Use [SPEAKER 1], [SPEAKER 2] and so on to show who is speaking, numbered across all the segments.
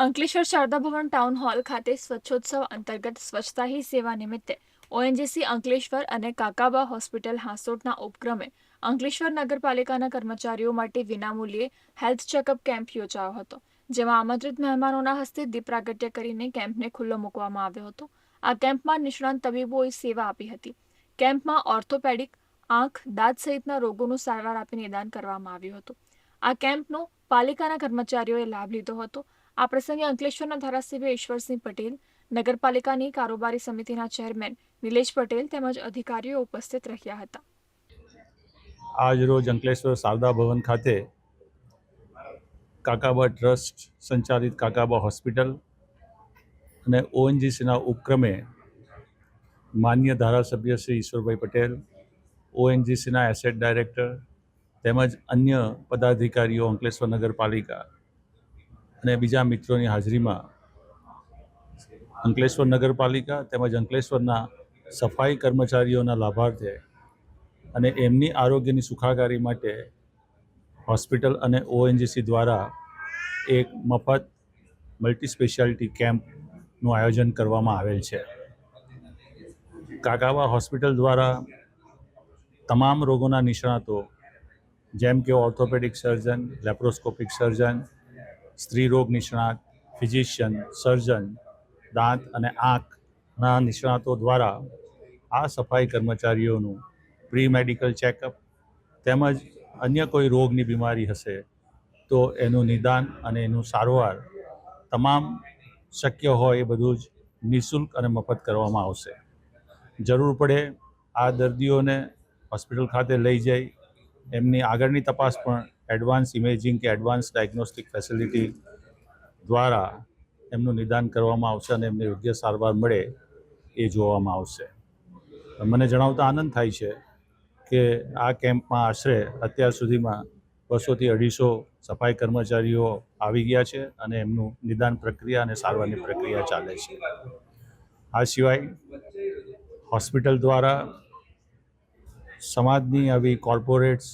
[SPEAKER 1] Ankleshwar Sharda Bhavan town hall ખાતે સ્વચ્છોત્સવ અંતર્ગત સ્વચ્છતા હી સેવા નિમિત્તે ઓએનજીસી અંકલેશ્વર અને કાકાબા હોસ્પિટલ હાંસોટના ઉપક્રમે અંકલેશ્વર નગરપાલિકાના કર્મચારીઓ માટે વિનામૂલ્યે હેલ્થ ચેકઅપ કેમ્પ યોજાયો હતો, જેમાં આમંત્રિત મહેમાનોના હસ્તે દીપ પ્રાગટ્ય કરીને કેમ્પને ખુલ્લો મૂકવામાં આવ્યો હતો. આ કેમ્પમાં નિષ્ણાંત તબીબોએ સેવા આપી હતી. કેમ્પમાં ઓર્થોપેડિક, આંખ, દાંત સહિતના રોગોનું સારવાર આપી નિદાન કરવામાં આવ્યું હતું. આ કેમ્પનો પાલિકાના કર્મચારીઓએ લાભ લીધો હતો આ પ્રસંગે અંકલેશ્વરના ધારાસભ્ય ઈશ્વરસિંહ પટેલ, નગરપાલિકાની કારોબારી સમિતિના ચેરમેન નિલેશ પટેલ તેમજ અધિકારીઓ ઉપસ્થિત રહ્યા હતા.
[SPEAKER 2] આજ રોજ અંકલેશ્વર શારદા ભવન ખાતે કાકાબા ટ્રસ્ટ સંચાલિત કાકાબા હોસ્પિટલ અને ઓએનજીસીના ઉપક્રમે માન્ય ધારાસભ્ય શ્રી ઈશ્વરભાઈ પટેલ, ઓએનજીસીના એસેટ ડાયરેક્ટર તેમજ અન્ય પદાધિકારીઓ અંકલેશ્વર નગરપાલિકા અને બીજા મિત્રોની હાજરીમાં અંકલેશ્વર નગરપાલિકા તેમજ અંકલેશ્વરના સફાઈ કર્મચારીઓના લાભાર્થે અને એમની આરોગ્યની સુખાકારી માટે હોસ્પિટલ અને ઓએનજીસી દ્વારા એક મફત મલ્ટી સ્પેશિયાલિટી કેમ્પનું આયોજન કરવામાં આવેલ છે. કાકાવા હોસ્પિટલ દ્વારા તમામ રોગોના નિષ્ણાતો, જેમ કે ઓર્થોપેડિક સર્જન, લેપ્રોસ્કોપિક સર્જન સ્ત્રી રોગ નિષ્ણાત, ફિઝિશિયન, સર્જન, દાંત અને આંખના નિષ્ણાતો દ્વારા આ સફાઈ કર્મચારીઓનું પ્રી મેડિકલ ચેકઅપ તેમજ અન્ય કોઈ રોગની બીમારી હશે તો એનું નિદાન અને એનું સારવાર તમામ શક્ય હોય એ બધું જ નિઃશુલ્ક અને મફત કરવામાં આવશે. જરૂર પડે આ દર્દીઓને હોસ્પિટલ ખાતે લઈ જઈ, એમની આગળની તપાસ પણ એડવાન્સ ઇમેજિંગ કે એડવાન્સ ડાયગ્નોસ્ટિક ફેસિલિટી દ્વારા એમનું નિદાન કરવામાં આવશે અને એમને યોગ્ય સારવાર મળે એ જોવામાં આવશે. મને જણાવતા આનંદ થાય છે કે આ કેમ્પમાં આશરે અત્યાર સુધીમાં બસોથી અઢીસો સફાઈ કર્મચારીઓ આવી ગયા છે અને એમનું નિદાન પ્રક્રિયા અને સારવારની પ્રક્રિયા ચાલે છે. આ સિવાય હોસ્પિટલ દ્વારા સમાજની આવી કોર્પોરેટ્સ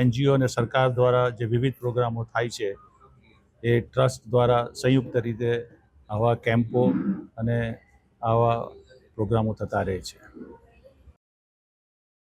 [SPEAKER 2] એનજીઓ અને સરકાર દ્વારા જે વિવિધ પ્રોગ્રામો થાય છે, એ ટ્રસ્ટ દ્વારા સંયુક્ત રીતે આવા કેમ્પો અને આવા પ્રોગ્રામો થતા રહે છે.